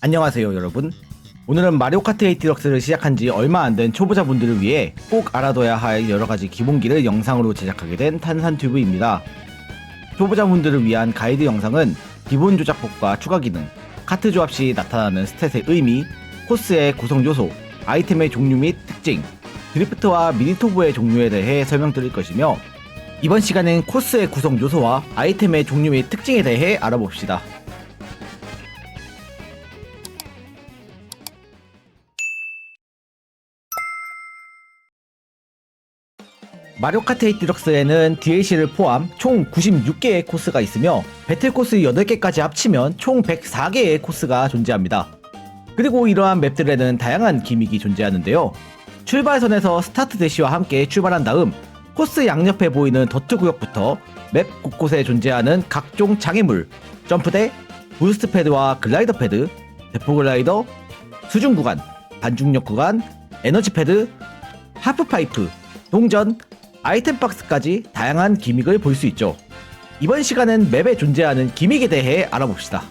안녕하세요 여러분. 오늘은 마리오 카트 8 디럭스를 시작한 지 얼마 안 된 초보자분들을 위해 꼭 알아둬야 할 여러가지 기본기를 영상으로 제작하게 된 탄산튜브입니다. 초보자분들을 위한 가이드 영상은 기본 조작법과 추가 기능, 카트 조합 시 나타나는 스탯의 의미, 코스의 구성 요소, 아이템의 종류 및 특징, 드리프트와 미니토브의 종류에 대해 설명드릴 것이며 이번 시간엔 코스의 구성 요소와 아이템의 종류 및 특징에 대해 알아봅시다. 마리오 카트 8 디럭스에는 DLC를 포함 총 96개의 코스가 있으며 배틀 코스 8개까지 합치면 총 104개의 코스가 존재합니다. 그리고 이러한 맵들에는 다양한 기믹이 존재하는데요. 출발선에서 스타트 대시와 함께 출발한 다음 코스 양옆에 보이는 더트 구역부터 맵 곳곳에 존재하는 각종 장애물, 점프대, 부스트 패드와 글라이더 패드, 대포 글라이더, 수중 구간, 반중력 구간, 에너지 패드, 하프 파이프, 동전, 아이템 박스까지 다양한 기믹을 볼 수 있죠. 이번 시간은 맵에 존재하는 기믹에 대해 알아봅시다.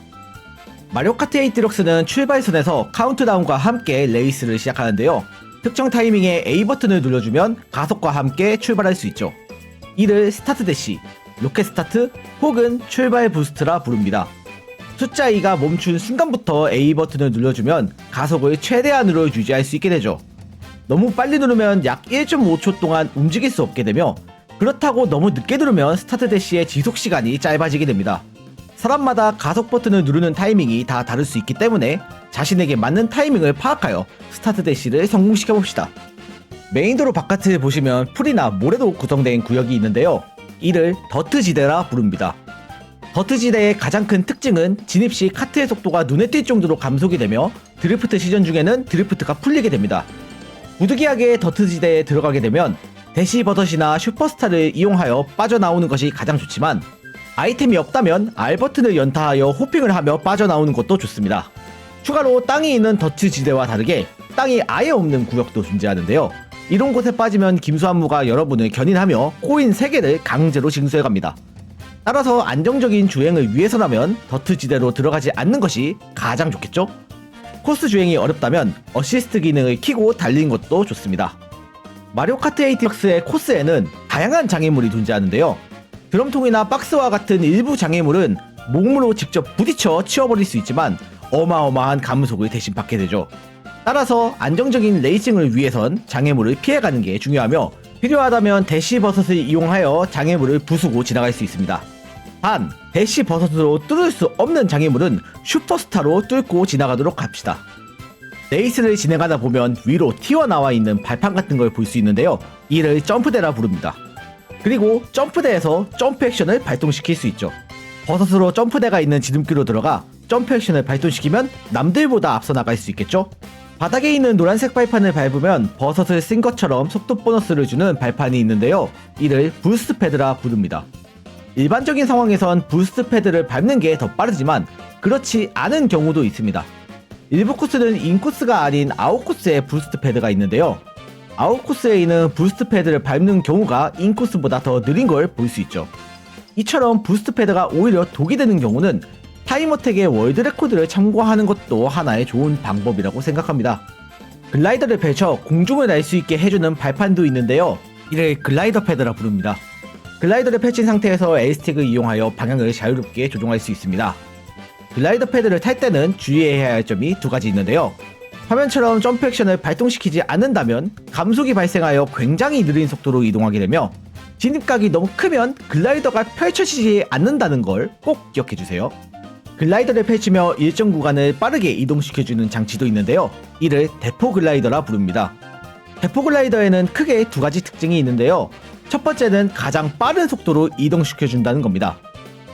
마리오 카트 8 디럭스는 출발선에서 카운트다운과 함께 레이스를 시작하는데요. 특정 타이밍에 A 버튼을 눌러주면 가속과 함께 출발할 수 있죠. 이를 스타트 대시, 로켓 스타트 혹은 출발 부스트라 부릅니다. 숫자 2가 멈춘 순간부터 A 버튼을 눌러주면 가속을 최대한으로 유지할 수 있게 되죠. 너무 빨리 누르면 약 1.5초 동안 움직일 수 없게 되며 그렇다고 너무 늦게 누르면 스타트 대시의 지속 시간이 짧아지게 됩니다. 사람마다 가속 버튼을 누르는 타이밍이 다 다를 수 있기 때문에 자신에게 맞는 타이밍을 파악하여 스타트 대시를 성공시켜 봅시다. 메인도로 바깥을 보시면 풀이나 모래로 구성된 구역이 있는데요. 이를 더트 지대라 부릅니다. 더트 지대의 가장 큰 특징은 진입 시 카트의 속도가 눈에 띌 정도로 감속이 되며 드리프트 시전 중에는 드리프트가 풀리게 됩니다. 무드기하게 더트 지대에 들어가게 되면 대시 버섯이나 슈퍼스타를 이용하여 빠져나오는 것이 가장 좋지만 아이템이 없다면 R 버튼을 연타하여 호핑을 하며 빠져나오는 것도 좋습니다. 추가로 땅이 있는 더트 지대와 다르게 땅이 아예 없는 구역도 존재하는데요. 이런 곳에 빠지면 김수한무가 여러분을 견인하며 코인 3개를 강제로 징수해 갑니다. 따라서 안정적인 주행을 위해서라면 더트 지대로 들어가지 않는 것이 가장 좋겠죠? 코스 주행이 어렵다면 어시스트 기능을 키고 달리는 것도 좋습니다. 마리오 카트 8 디럭스의 코스에는 다양한 장애물이 존재하는데요. 드럼통이나 박스와 같은 일부 장애물은 몸으로 직접 부딪혀 치워버릴 수 있지만 어마어마한 감속을 대신 받게 되죠. 따라서 안정적인 레이싱을 위해선 장애물을 피해가는 게 중요하며 필요하다면 대시 버섯을 이용하여 장애물을 부수고 지나갈 수 있습니다. 단, 대시 버섯으로 뚫을 수 없는 장애물은 슈퍼스타로 뚫고 지나가도록 합시다. 레이스를 진행하다 보면 위로 튀어나와 있는 발판 같은 걸 볼 수 있는데요. 이를 점프대라 부릅니다. 그리고 점프대에서 점프 액션을 발동시킬 수 있죠. 버섯으로 점프대가 있는 지름길로 들어가 점프 액션을 발동시키면 남들보다 앞서 나갈 수 있겠죠? 바닥에 있는 노란색 발판을 밟으면 버섯을 쓴 것처럼 속도 보너스를 주는 발판이 있는데요. 이를 부스트 패드라 부릅니다. 일반적인 상황에선 부스트 패드를 밟는 게 더 빠르지만 그렇지 않은 경우도 있습니다. 일부 코스는 인코스가 아닌 아웃코스에 부스트 패드가 있는데요. 아웃코스에 있는 부스트 패드를 밟는 경우가 인코스보다 더 느린 걸 볼 수 있죠. 이처럼 부스트 패드가 오히려 독이 되는 경우는 타임어택의 월드 레코드를 참고하는 것도 하나의 좋은 방법이라고 생각합니다. 글라이더를 펼쳐 공중을 날 수 있게 해주는 발판도 있는데요. 이를 글라이더 패드라 부릅니다. 글라이더를 펼친 상태에서 L스틱을 이용하여 방향을 자유롭게 조종할 수 있습니다. 글라이더 패드를 탈 때는 주의해야 할 점이 두 가지 있는데요. 화면처럼 점프 액션을 발동시키지 않는다면 감속이 발생하여 굉장히 느린 속도로 이동하게 되며 진입각이 너무 크면 글라이더가 펼쳐지지 않는다는 걸 꼭 기억해 주세요. 글라이더를 펼치며 일정 구간을 빠르게 이동시켜주는 장치도 있는데요. 이를 대포 글라이더라 부릅니다. 대포 글라이더에는 크게 두 가지 특징이 있는데요. 첫 번째는 가장 빠른 속도로 이동시켜준다는 겁니다.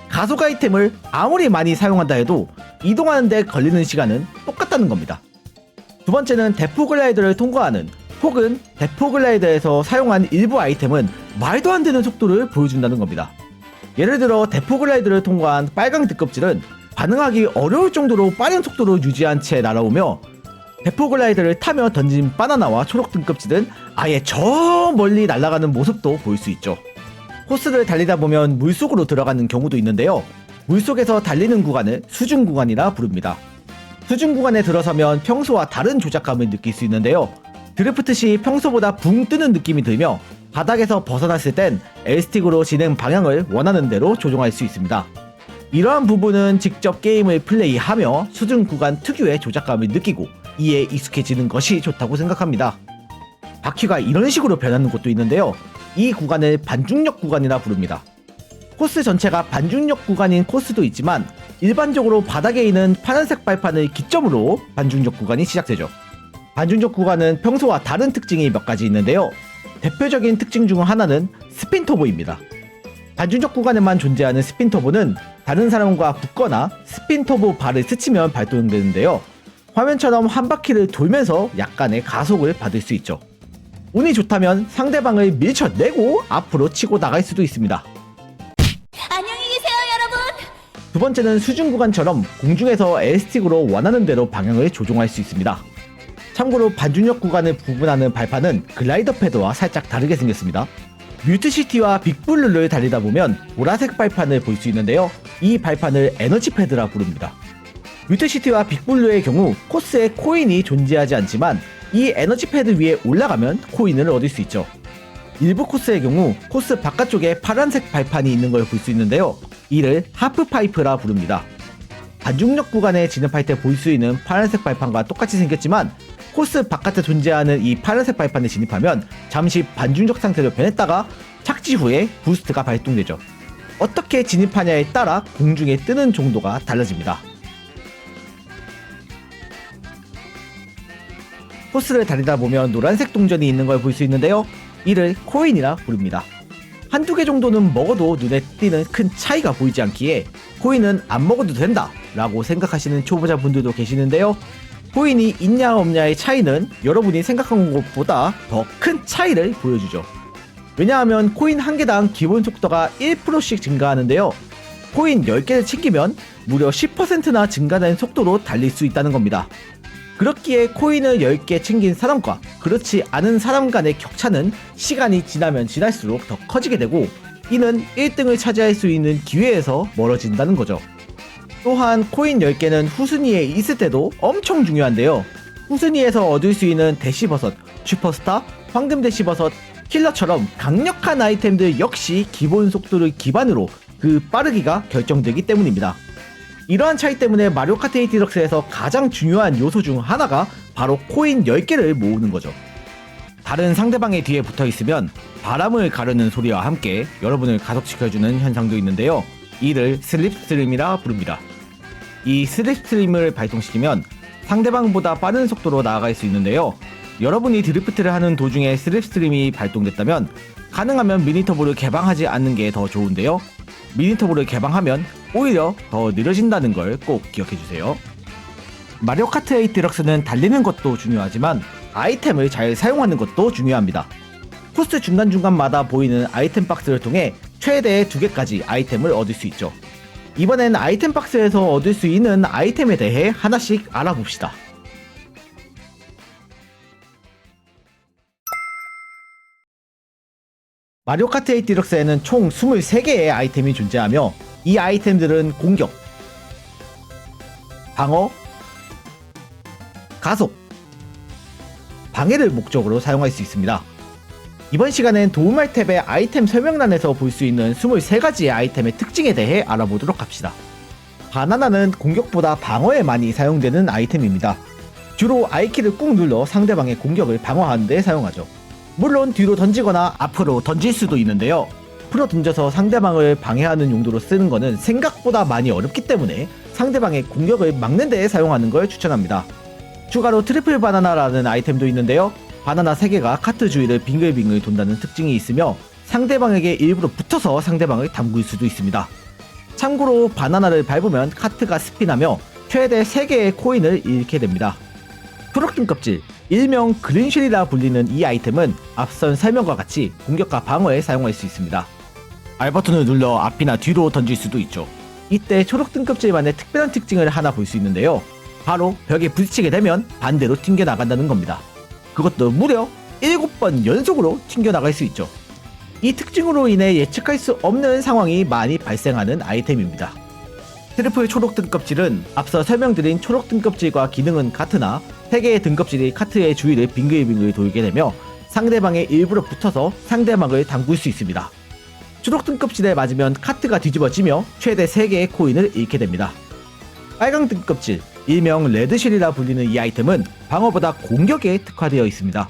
가속 아이템을 아무리 많이 사용한다 해도 이동하는데 걸리는 시간은 똑같다는 겁니다. 두 번째는 대포 글라이더를 통과하는 혹은 대포 글라이더에서 사용한 일부 아이템은 말도 안 되는 속도를 보여준다는 겁니다. 예를 들어 대포 글라이더를 통과한 빨강 등껍질은 반응하기 어려울 정도로 빠른 속도로 유지한 채 날아오며 대포 글라이더를 타며 던진 바나나와 초록 등껍질은 아예 저 멀리 날아가는 모습도 볼수 있죠. 코스를 달리다 보면 물속으로 들어가는 경우도 있는데요. 물속에서 달리는 구간을 수중 구간이라 부릅니다. 수중 구간에 들어서면 평소와 다른 조작감을 느낄 수 있는데요. 드래프트 시 평소보다 붕 뜨는 느낌이 들며 바닥에서 벗어났을 땐 L스틱으로 진행 방향을 원하는 대로 조정할 수 있습니다. 이러한 부분은 직접 게임을 플레이하며 수중 구간 특유의 조작감을 느끼고 이에 익숙해지는 것이 좋다고 생각합니다. 바퀴가 이런 식으로 변하는 곳도 있는데요. 이 구간을 반중력 구간이라 부릅니다. 코스 전체가 반중력 구간인 코스도 있지만 일반적으로 바닥에 있는 파란색 발판을 기점으로 반중력 구간이 시작되죠. 반중력 구간은 평소와 다른 특징이 몇 가지 있는데요. 대표적인 특징 중 하나는 스핀 터보입니다. 반중력 구간에만 존재하는 스핀 터보는 다른 사람과 붙거나 스핀 터보 발을 스치면 발동되는데요. 화면처럼 한 바퀴를 돌면서 약간의 가속을 받을 수 있죠. 운이 좋다면 상대방을 밀쳐내고 앞으로 치고 나갈 수도 있습니다. 두 번째는 수중 구간처럼 공중에서 L스틱으로 원하는 대로 방향을 조종할 수 있습니다. 참고로 반중력 구간을 구분하는 발판은 글라이더 패드와 살짝 다르게 생겼습니다. 뮤트시티와 빅블루를 달리다 보면 보라색 발판을 볼 수 있는데요. 이 발판을 에너지 패드라 부릅니다. 뮤트시티와 빅블루의 경우 코스에 코인이 존재하지 않지만 이 에너지 패드 위에 올라가면 코인을 얻을 수 있죠. 일부 코스의 경우 코스 바깥쪽에 파란색 발판이 있는 걸 볼 수 있는데요. 이를 하프파이프라 부릅니다. 반중력 구간에 진입할 때 볼 수 있는 파란색 발판과 똑같이 생겼지만 코스 바깥에 존재하는 이 파란색 발판에 진입하면 잠시 반중력 상태로 변했다가 착지 후에 부스트가 발동되죠. 어떻게 진입하냐에 따라 공중에 뜨는 정도가 달라집니다. 코스를 달리다 보면 노란색 동전이 있는 걸 볼 수 있는데요. 이를 코인이라 부릅니다. 한두 개 정도는 먹어도 눈에 띄는 큰 차이가 보이지 않기에 코인은 안 먹어도 된다 라고 생각하시는 초보자분들도 계시는데요. 코인이 있냐 없냐의 차이는 여러분이 생각한 것보다 더 큰 차이를 보여주죠. 왜냐하면 코인 한 개당 기본 속도가 1%씩 증가하는데요. 코인 10개를 챙기면 무려 10%나 증가된 속도로 달릴 수 있다는 겁니다. 그렇기에 코인을 10개 챙긴 사람과 그렇지 않은 사람 간의 격차는 시간이 지나면 지날수록 더 커지게 되고 이는 1등을 차지할 수 있는 기회에서 멀어진다는 거죠. 또한 코인 10개는 후순위에 있을 때도 엄청 중요한데요. 후순위에서 얻을 수 있는 대시버섯, 슈퍼스타, 황금 대시버섯, 킬러처럼 강력한 아이템들 역시 기본 속도를 기반으로 그 빠르기가 결정되기 때문입니다. 이러한 차이 때문에 마리오 카트 8 디럭스에서 가장 중요한 요소 중 하나가 바로 코인 10개를 모으는 거죠. 다른 상대방의 뒤에 붙어 있으면 바람을 가르는 소리와 함께 여러분을 가속시켜주는 현상도 있는데요. 이를 슬립스트림이라 부릅니다. 이 슬립스트림을 발동시키면 상대방보다 빠른 속도로 나아갈 수 있는데요. 여러분이 드리프트를 하는 도중에 슬립스트림이 발동됐다면 가능하면 미니터보를 개방하지 않는 게 더 좋은데요. 미니터보를 개방하면 오히려 더 느려진다는 걸 꼭 기억해 주세요. 마리오 카트 8 디럭스는 달리는 것도 중요하지만 아이템을 잘 사용하는 것도 중요합니다. 코스 중간중간마다 보이는 아이템 박스를 통해 최대 두 개까지 아이템을 얻을 수 있죠. 이번엔 아이템 박스에서 얻을 수 있는 아이템에 대해 하나씩 알아봅시다. 마리오 카트 8 디럭스에는 총 23개의 아이템이 존재하며 이 아이템들은 공격, 방어, 가속, 방해를 목적으로 사용할 수 있습니다. 이번 시간엔 도움할 탭의 아이템 설명란에서 볼 수 있는 23가지의 아이템의 특징에 대해 알아보도록 합시다. 바나나는 공격보다 방어에 많이 사용되는 아이템입니다. 주로 I키를 꾹 눌러 상대방의 공격을 방어하는 데 사용하죠. 물론 뒤로 던지거나 앞으로 던질 수도 있는데요. 풀어 던져서 상대방을 방해하는 용도로 쓰는 것은 생각보다 많이 어렵기 때문에 상대방의 공격을 막는 데 사용하는 걸 추천합니다. 추가로 트리플 바나나라는 아이템도 있는데요. 바나나 3개가 카트 주위를 빙글빙글 돈다는 특징이 있으며 상대방에게 일부러 붙어서 상대방을 담글 수도 있습니다. 참고로 바나나를 밟으면 카트가 스피나며 최대 3개의 코인을 잃게 됩니다. 프로킹 껍질, 일명 그린쉘이라 불리는 이 아이템은 앞선 설명과 같이 공격과 방어에 사용할 수 있습니다. 알버튼을 눌러 앞이나 뒤로 던질 수도 있죠. 이때 초록 등껍질만의 특별한 특징을 하나 볼 수 있는데요. 바로 벽에 부딪히게 되면 반대로 튕겨 나간다는 겁니다. 그것도 무려 7번 연속으로 튕겨 나갈 수 있죠. 이 특징으로 인해 예측할 수 없는 상황이 많이 발생하는 아이템입니다. 트리플 초록 등껍질은 앞서 설명드린 초록 등껍질과 기능은 같으나 3개의 등껍질이 카트의 주위를 빙글빙글 돌게 되며 상대방의 일부러 붙어서 상대방을 담글 수 있습니다. 초록 등껍질에 맞으면 카트가 뒤집어지며 최대 3개의 코인을 잃게 됩니다. 빨강 등껍질, 일명 레드실이라 불리는 이 아이템은 방어보다 공격에 특화되어 있습니다.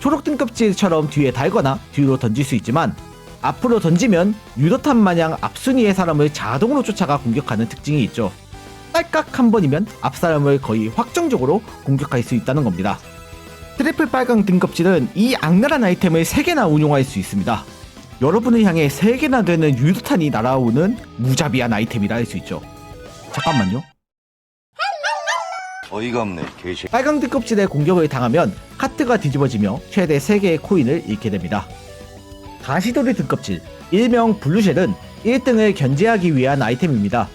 초록 등껍질처럼 뒤에 달거나 뒤로 던질 수 있지만 앞으로 던지면 유도탄 마냥 앞순위의 사람을 자동으로 쫓아가 공격하는 특징이 있죠. 딸깍 한 번이면 앞 사람을 거의 확정적으로 공격할 수 있다는 겁니다. 트리플 빨강 등껍질은 이 악랄한 아이템을 3개나 운용할 수 있습니다. 여러분을 향해 3개나 되는 유도탄이 날아오는 무자비한 아이템이라 할 수 있죠. 잠깐만요. 어이가 없네 개새 빨강 등껍질에 공격을 당하면 카트가 뒤집어지며 최대 3개의 코인을 잃게 됩니다. 가시돌이 등껍질, 일명 블루쉘은 1등을 견제하기 위한 아이템입니다.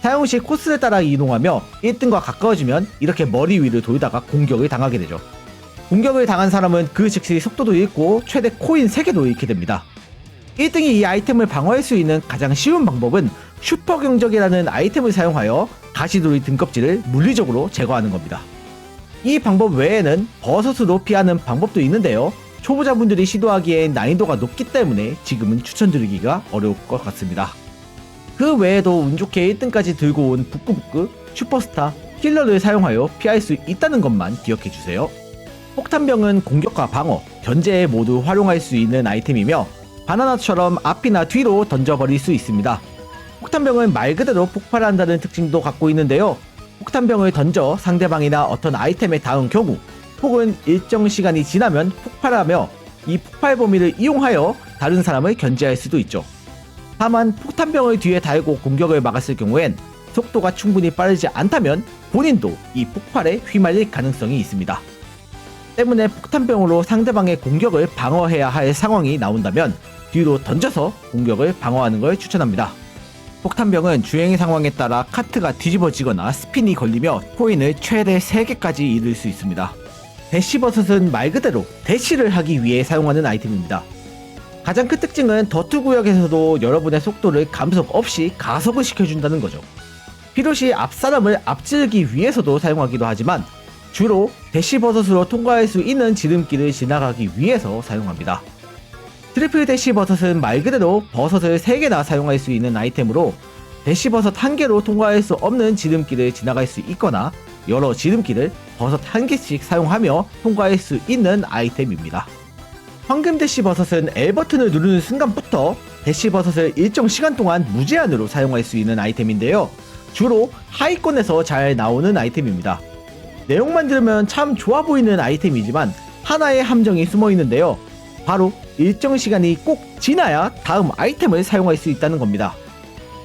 사용 시 코스를 따라 이동하며 1등과 가까워지면 이렇게 머리 위를 돌다가 공격을 당하게 되죠. 공격을 당한 사람은 그 즉시 속도도 잃고 최대 코인 3개도 잃게 됩니다. 1등이 이 아이템을 방어할 수 있는 가장 쉬운 방법은 슈퍼 경적이라는 아이템을 사용하여 가시돌이 등껍질을 물리적으로 제거하는 겁니다. 이 방법 외에는 버섯으로 피하는 방법도 있는데요. 초보자분들이 시도하기엔 난이도가 높기 때문에 지금은 추천드리기가 어려울 것 같습니다. 그 외에도 운 좋게 1등까지 들고 온 부끄부끄, 슈퍼스타, 킬러를 사용하여 피할 수 있다는 것만 기억해 주세요. 폭탄병은 공격과 방어, 견제에 모두 활용할 수 있는 아이템이며 바나나처럼 앞이나 뒤로 던져버릴 수 있습니다. 폭탄병은 말 그대로 폭발한다는 특징도 갖고 있는데요. 폭탄병을 던져 상대방이나 어떤 아이템에 닿은 경우 혹은 일정 시간이 지나면 폭발하며 이 폭발 범위를 이용하여 다른 사람을 견제할 수도 있죠. 다만 폭탄병을 뒤에 달고 공격을 막았을 경우엔 속도가 충분히 빠르지 않다면 본인도 이 폭발에 휘말릴 가능성이 있습니다. 때문에 폭탄병으로 상대방의 공격을 방어해야 할 상황이 나온다면 뒤로 던져서 공격을 방어하는 걸 추천합니다. 폭탄병은 주행 상황에 따라 카트가 뒤집어지거나 스핀이 걸리며 코인을 최대 3개까지 잃을 수 있습니다. 대시버섯은 말 그대로 대시를 하기 위해 사용하는 아이템입니다. 가장 큰 특징은 더투 구역에서도 여러분의 속도를 감속 없이 가속을 시켜준다는 거죠. 필요시 앞사람을 앞지르기 위해서도 사용하기도 하지만 주로 대시버섯으로 통과할 수 있는 지름길을 지나가기 위해서 사용합니다. 트리플 대시 버섯은 말 그대로 버섯을 3개나 사용할 수 있는 아이템으로 대시 버섯 1개로 통과할 수 없는 지름길을 지나갈 수 있거나 여러 지름길을 버섯 1개씩 사용하며 통과할 수 있는 아이템입니다. 황금 대시 버섯은 L 버튼을 누르는 순간부터 대시 버섯을 일정 시간 동안 무제한으로 사용할 수 있는 아이템인데요. 주로 하위권에서 잘 나오는 아이템입니다. 내용만 들으면 참 좋아 보이는 아이템이지만 하나의 함정이 숨어 있는데요. 바로 일정 시간이 꼭 지나야 다음 아이템을 사용할 수 있다는 겁니다.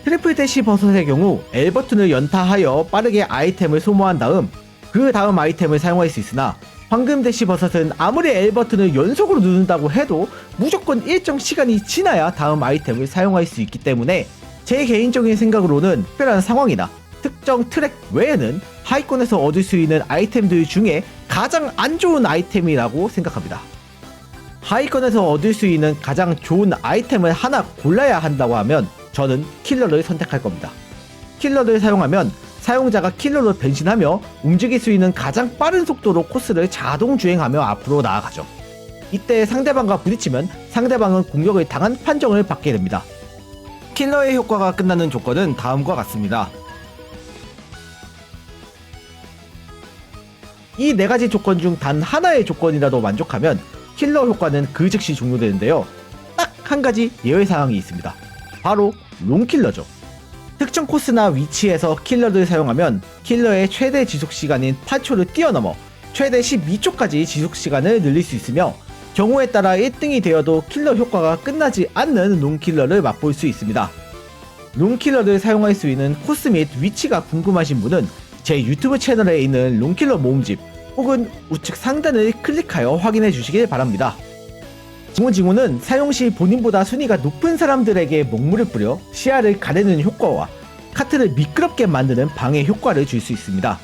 트리플 대시 버섯의 경우 L 버튼을 연타하여 빠르게 아이템을 소모한 다음 그 다음 아이템을 사용할 수 있으나 황금 대시 버섯은 아무리 L 버튼을 연속으로 누른다고 해도 무조건 일정 시간이 지나야 다음 아이템을 사용할 수 있기 때문에 제 개인적인 생각으로는 특별한 상황이나 특정 트랙 외에는 하이권에서 얻을 수 있는 아이템들 중에 가장 안 좋은 아이템이라고 생각합니다. 하이권에서 얻을 수 있는 가장 좋은 아이템을 하나 골라야 한다고 하면 저는 킬러를 선택할 겁니다. 킬러를 사용하면 사용자가 킬러로 변신하며 움직일 수 있는 가장 빠른 속도로 코스를 자동 주행하며 앞으로 나아가죠. 이때 상대방과 부딪히면 상대방은 공격을 당한 판정을 받게 됩니다. 킬러의 효과가 끝나는 조건은 다음과 같습니다. 이 네 가지 조건 중 단 하나의 조건이라도 만족하면 킬러 효과는 그 즉시 종료되는데요. 딱 한 가지 예외 사항이 있습니다. 바로 롱킬러죠. 특정 코스나 위치에서 킬러를 사용하면 킬러의 최대 지속 시간인 8초를 뛰어넘어 최대 12초까지 지속 시간을 늘릴 수 있으며 경우에 따라 1등이 되어도 킬러 효과가 끝나지 않는 롱킬러를 맛볼 수 있습니다. 롱킬러를 사용할 수 있는 코스 및 위치가 궁금하신 분은 제 유튜브 채널에 있는 롱킬러 모음집 혹은 우측 상단을 클릭하여 확인해 주시길 바랍니다. 징후징후는 사용 시 본인보다 순위가 높은 사람들에게 먹물을 뿌려 시야를 가리는 효과와 카트를 미끄럽게 만드는 방해 효과를 줄 수 있습니다.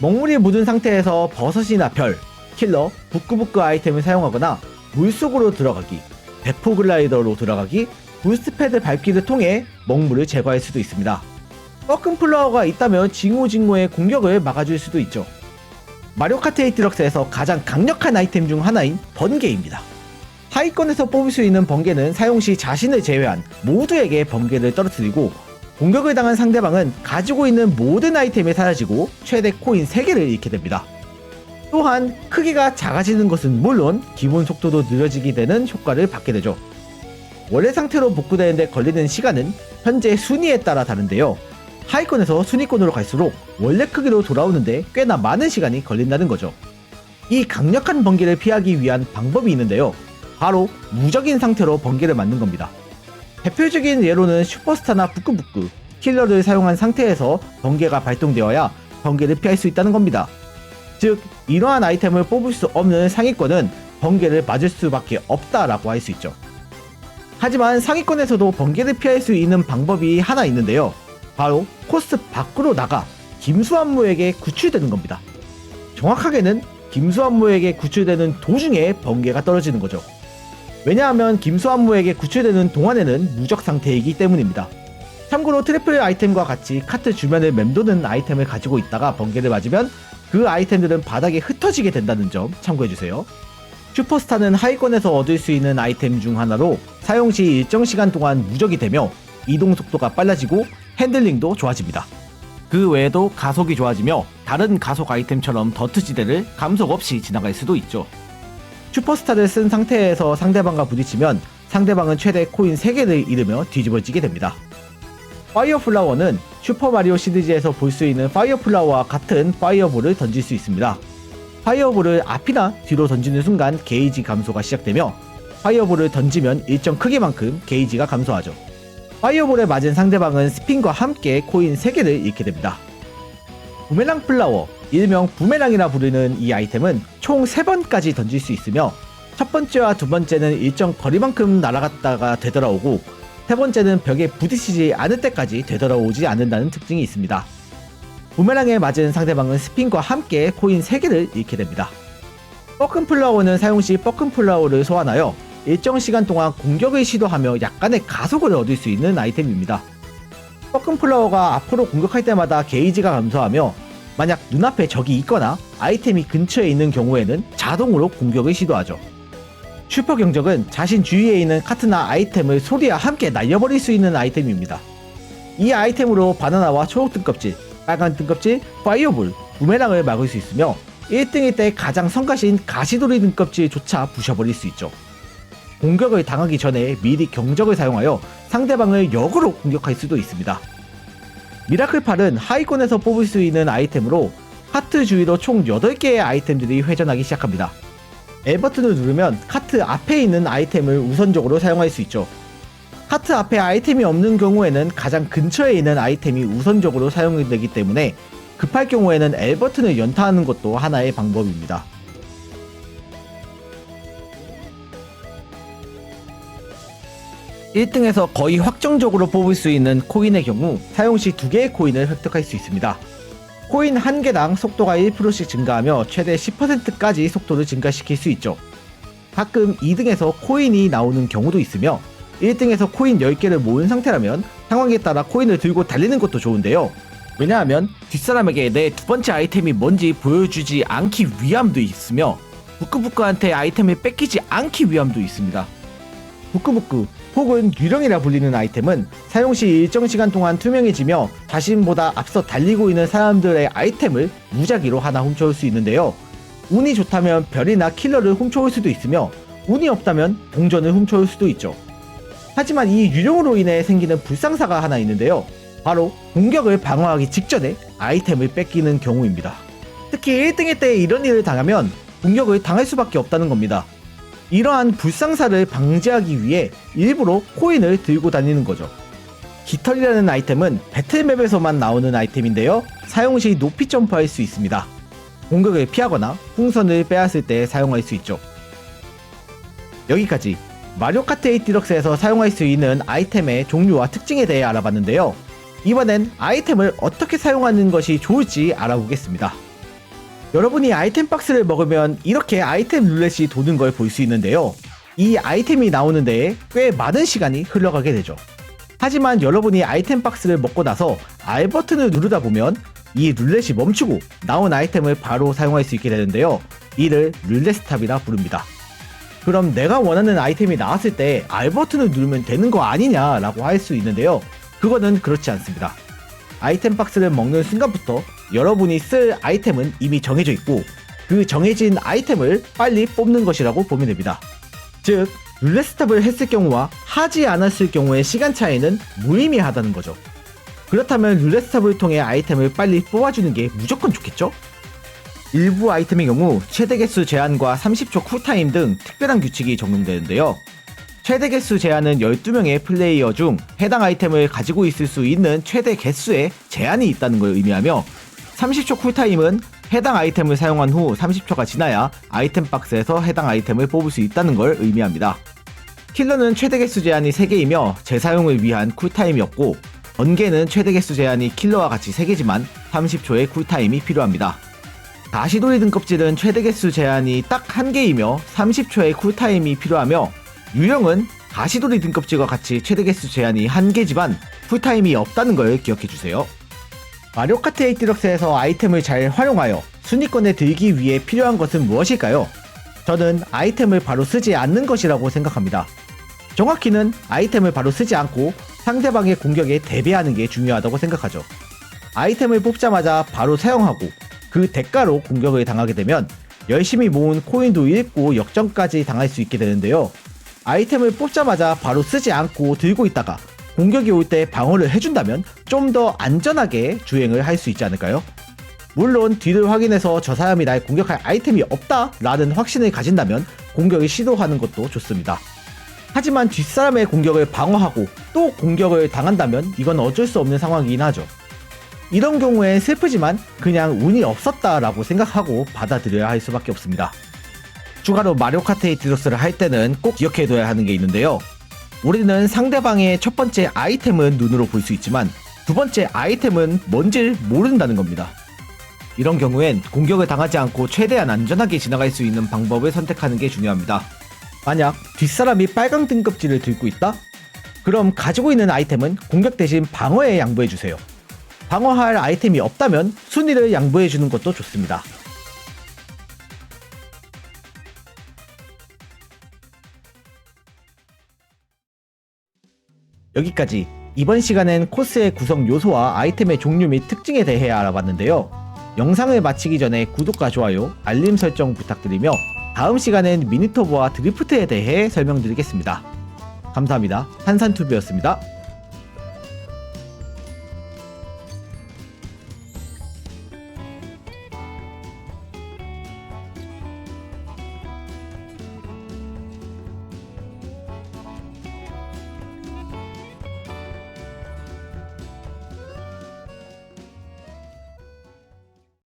먹물이 묻은 상태에서 버섯이나 별, 킬러, 부끄부끄 아이템을 사용하거나 물속으로 들어가기, 배포 글라이더로 들어가기, 부스트 패드 밟기를 통해 먹물을 제거할 수도 있습니다. 뻐끔 플라워가 있다면 징후징후의 공격을 막아줄 수도 있죠. 마리오 카트 8 디럭스에서 가장 강력한 아이템 중 하나인 번개입니다. 하위권에서 뽑을 수 있는 번개는 사용 시 자신을 제외한 모두에게 번개를 떨어뜨리고 공격을 당한 상대방은 가지고 있는 모든 아이템이 사라지고 최대 코인 3개를 잃게 됩니다. 또한 크기가 작아지는 것은 물론 기본 속도도 느려지게 되는 효과를 받게 되죠. 원래 상태로 복구되는데 걸리는 시간은 현재 순위에 따라 다른데요. 하위권에서 순위권으로 갈수록 원래 크기로 돌아오는데 꽤나 많은 시간이 걸린다는 거죠. 이 강력한 번개를 피하기 위한 방법이 있는데요. 바로 무적인 상태로 번개를 맞는 겁니다. 대표적인 예로는 슈퍼스타나 부끄부끄, 킬러를 사용한 상태에서 번개가 발동되어야 번개를 피할 수 있다는 겁니다. 즉, 이러한 아이템을 뽑을 수 없는 상위권은 번개를 맞을 수밖에 없다라고 할 수 있죠. 하지만 상위권에서도 번개를 피할 수 있는 방법이 하나 있는데요. 바로 코스 밖으로 나가 김수한무에게 구출되는 겁니다. 정확하게는 김수한무에게 구출되는 도중에 번개가 떨어지는 거죠. 왜냐하면 김수한무에게 구출되는 동안에는 무적 상태이기 때문입니다. 참고로 트리플 아이템과 같이 카트 주변을 맴도는 아이템을 가지고 있다가 번개를 맞으면 그 아이템들은 바닥에 흩어지게 된다는 점 참고해주세요. 슈퍼스타는 하위권에서 얻을 수 있는 아이템 중 하나로 사용 시 일정 시간 동안 무적이 되며 이동 속도가 빨라지고 핸들링도 좋아집니다. 그 외에도 가속이 좋아지며 다른 가속 아이템처럼 더트지대를 감속 없이 지나갈 수도 있죠. 슈퍼스타를 쓴 상태에서 상대방과 부딪히면 상대방은 최대 코인 3개를 잃으며 뒤집어지게 됩니다. 파이어 플라워는 슈퍼마리오 시리즈에서 볼 수 있는 파이어 플라워와 같은 파이어볼을 던질 수 있습니다. 파이어볼을 앞이나 뒤로 던지는 순간 게이지 감소가 시작되며 파이어볼을 던지면 일정 크기만큼 게이지가 감소하죠. 파이어볼에 맞은 상대방은 스핀과 함께 코인 3개를 잃게 됩니다. 부메랑 플라워, 일명 부메랑이라 부르는 이 아이템은 총 3번까지 던질 수 있으며 첫 번째와 두 번째는 일정 거리만큼 날아갔다가 되돌아오고 세 번째는 벽에 부딪히지 않을 때까지 되돌아오지 않는다는 특징이 있습니다. 부메랑에 맞은 상대방은 스핀과 함께 코인 3개를 잃게 됩니다. 뻐큰 플라워는 사용 시 뻐큰 플라워를 소환하여 일정 시간 동안 공격을 시도하며 약간의 가속을 얻을 수 있는 아이템입니다. 뻐큰 플라워가 앞으로 공격할 때마다 게이지가 감소하며 만약 눈앞에 적이 있거나 아이템이 근처에 있는 경우에는 자동으로 공격을 시도하죠. 슈퍼 경적은 자신 주위에 있는 카트나 아이템을 소리와 함께 날려버릴 수 있는 아이템입니다. 이 아이템으로 바나나와 초록 등껍질, 빨간 등껍질, 파이어볼, 부메랑을 막을 수 있으며 1등일 때 가장 성가신 가시돌이 등껍질조차 부셔버릴 수 있죠. 공격을 당하기 전에 미리 경적을 사용하여 상대방을 역으로 공격할 수도 있습니다. 미라클팔은 하위권에서 뽑을 수 있는 아이템으로 카트 주위로 총 8개의 아이템들이 회전하기 시작합니다. L 버튼을 누르면 카트 앞에 있는 아이템을 우선적으로 사용할 수 있죠. 카트 앞에 아이템이 없는 경우에는 가장 근처에 있는 아이템이 우선적으로 사용되기 때문에 급할 경우에는 L 버튼을 연타하는 것도 하나의 방법입니다. (1등에서) 거의 확정적으로 뽑을 수 있는 코인의 경우 사용 시 2개의 코인을 획득할 수 있습니다. 코인 한 개당 속도가 1%씩 증가하며 최대 10%까지 속도를 증가시킬 수 있죠. 가끔 2등에서 코인이 나오는 경우도 있으며 1등에서 코인 10개를 모은 상태라면 상황에 따라 코인을 들고 달리는 것도 좋은데요. 왜냐하면 뒷사람에게 내 두 번째 아이템이 뭔지 보여주지 않기 위함도 있으며 부끄부끄한테 아이템을 뺏기지 않기 위함도 있습니다. 부끄부끄 혹은 유령이라 불리는 아이템은 사용 시 일정 시간 동안 투명해지며 자신보다 앞서 달리고 있는 사람들의 아이템을 무작위로 하나 훔쳐올 수 있는데요. 운이 좋다면 별이나 킬러를 훔쳐올 수도 있으며 운이 없다면 동전을 훔쳐올 수도 있죠. 하지만 이 유령으로 인해 생기는 불상사가 하나 있는데요. 바로 공격을 방어하기 직전에 아이템을 뺏기는 경우입니다. 특히 1등일 때 이런 일을 당하면 공격을 당할 수밖에 없다는 겁니다. 이러한 불상사를 방지하기 위해 일부러 코인을 들고 다니는 거죠. 깃털이라는 아이템은 배틀맵에서만 나오는 아이템인데요. 사용 시 높이 점프할 수 있습니다. 공격을 피하거나 풍선을 빼앗을 때 사용할 수 있죠. 여기까지 마리오 카트 8 디럭스에서 사용할 수 있는 아이템의 종류와 특징에 대해 알아봤는데요. 이번엔 아이템을 어떻게 사용하는 것이 좋을지 알아보겠습니다. 여러분이 아이템 박스를 먹으면 이렇게 아이템 룰렛이 도는 걸 볼 수 있는데요. 이 아이템이 나오는 데에 꽤 많은 시간이 흘러가게 되죠. 하지만 여러분이 아이템 박스를 먹고 나서 R 버튼을 누르다 보면 이 룰렛이 멈추고 나온 아이템을 바로 사용할 수 있게 되는데요. 이를 룰렛 스탑이라 부릅니다. 그럼 내가 원하는 아이템이 나왔을 때 R 버튼을 누르면 되는 거 아니냐라고 할 수 있는데요. 그거는 그렇지 않습니다. 아이템 박스를 먹는 순간부터 여러분이 쓸 아이템은 이미 정해져 있고 그 정해진 아이템을 빨리 뽑는 것이라고 보면 됩니다. 즉, 룰렛 스탑을 했을 경우와 하지 않았을 경우의 시간 차이는 무의미하다는 거죠. 그렇다면 룰렛 스탑을 통해 아이템을 빨리 뽑아주는 게 무조건 좋겠죠? 일부 아이템의 경우 최대 개수 제한과 30초 쿨타임 등 특별한 규칙이 적용되는데요. 최대 개수 제한은 12명의 플레이어 중 해당 아이템을 가지고 있을 수 있는 최대 개수에 제한이 있다는 걸 의미하며 30초 쿨타임은 해당 아이템을 사용한 후 30초가 지나야 아이템 박스에서 해당 아이템을 뽑을 수 있다는 걸 의미합니다. 킬러는 최대 개수 제한이 3개이며 재사용을 위한 쿨타임이었고 번개는 최대 개수 제한이 킬러와 같이 3개지만 30초의 쿨타임이 필요합니다. 가시돌이 등껍질은 최대 개수 제한이 딱 1개이며 30초의 쿨타임이 필요하며 유령은 가시돌이 등껍질과 같이 최대 개수 제한이 1개지만 쿨타임이 없다는 걸 기억해주세요. 마리오 카트 8 디럭스에서 아이템을 잘 활용하여 순위권에 들기 위해 필요한 것은 무엇일까요? 저는 아이템을 바로 쓰지 않는 것이라고 생각합니다. 정확히는 아이템을 바로 쓰지 않고 상대방의 공격에 대비하는 게 중요하다고 생각하죠. 아이템을 뽑자마자 바로 사용하고 그 대가로 공격을 당하게 되면 열심히 모은 코인도 잃고 역전까지 당할 수 있게 되는데요. 아이템을 뽑자마자 바로 쓰지 않고 들고 있다가 공격이 올 때 방어를 해준다면 좀 더 안전하게 주행을 할 수 있지 않을까요? 물론 뒤를 확인해서 저 사람이 날 공격할 아이템이 없다라는 확신을 가진다면 공격을 시도하는 것도 좋습니다. 하지만 뒷사람의 공격을 방어하고 또 공격을 당한다면 이건 어쩔 수 없는 상황이긴 하죠. 이런 경우엔 슬프지만 그냥 운이 없었다라고 생각하고 받아들여야 할 수밖에 없습니다. 추가로 마리오 카트 8 디럭스를 할 때는 꼭 기억해둬야 하는 게 있는데요. 우리는 상대방의 첫 번째 아이템은 눈으로 볼 수 있지만 두 번째 아이템은 뭔지를 모른다는 겁니다. 이런 경우엔 공격을 당하지 않고 최대한 안전하게 지나갈 수 있는 방법을 선택하는 게 중요합니다. 만약 뒷사람이 빨강 등껍질을 들고 있다? 그럼 가지고 있는 아이템은 공격 대신 방어에 양보해주세요. 방어할 아이템이 없다면 순위를 양보해주는 것도 좋습니다. 여기까지 이번 시간엔 코스의 구성 요소와 아이템의 종류 및 특징에 대해 알아봤는데요. 영상을 마치기 전에 구독과 좋아요, 알림 설정 부탁드리며 다음 시간엔 미니터보와 드리프트에 대해 설명드리겠습니다. 감사합니다. 한산투비였습니다.